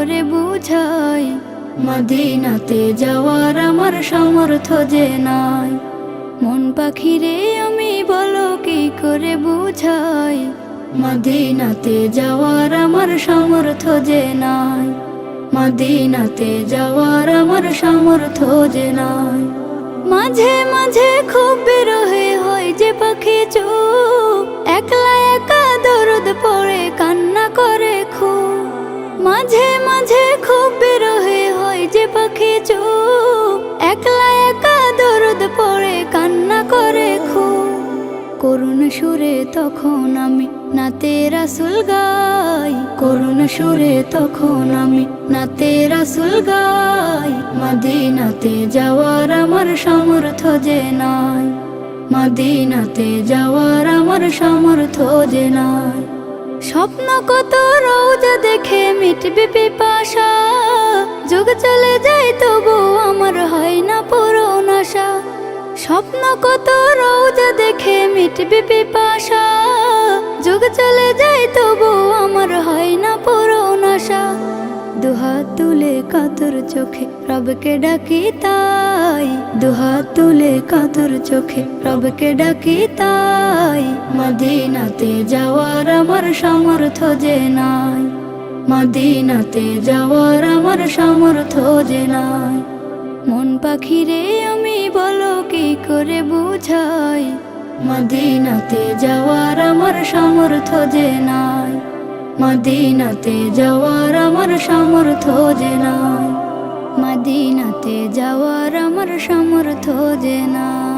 করে বুঝাই, মদিনাতে যাওয়ার আমার সমর্থ যে নাই। মন পাখিরে আমি বলো কি করে বুঝাই, মদিনাতে যাওয়ার আমার সমর্থ যে নাই। মদিনাতে যাওয়ার আমার সমর্থ যে নাই। মাঝে মাঝে খুব বেরোহে হয় যে পাখি চো একলা একা দরদ পড়ে, কান্না করে খুব। মাঝে মাঝে খুব বিরহে হয় যে পাখি চুপ। একলা একা দরদ পড়ে, কান্না করে খুব। করুণ সুরে তখন আমি নাতে রাসুল গাই। করুণ সুরে তখন আমি নাতে রাসুল গাই। মদিনাতে যাওয়ার আমার সামর্থ্য যে নাই। মদিনাতে যাওয়ার আমার সামর্থ্য যে নাই। স্বপ্ন কত রোজা দেখে মিটবে পিপাসা যুগ চলে যায় তবু আমার হয় না পূরণ আশা। স্বপ্ন কত রোজা দেখে মিটবে পিপাসা। যুগ চলে যায় তবু আমার হয় না পূরণ আশা। দুহাত তুলে কাতর চোখে রবকে ডাকি তাই। দুহাত তুলে কাতর চোখে রবকে ডাকি তাই। মদিনাতে যাওয়ার আমার সামর্থ্য যে নাই। মদিনাতে যাওয়ার আমার সামর্থ্য যে নাই। মন পাখিরে আমি বলো কি করে বুঝাই? মদিনাতে যাওয়ার আমার সামর্থ্য যে নাই। মদিনাতে যাওয়ার আমার সামর্থ্য যে নাই। মদিনাতে যাওয়ার আমার সামর্থ্য যে নাই।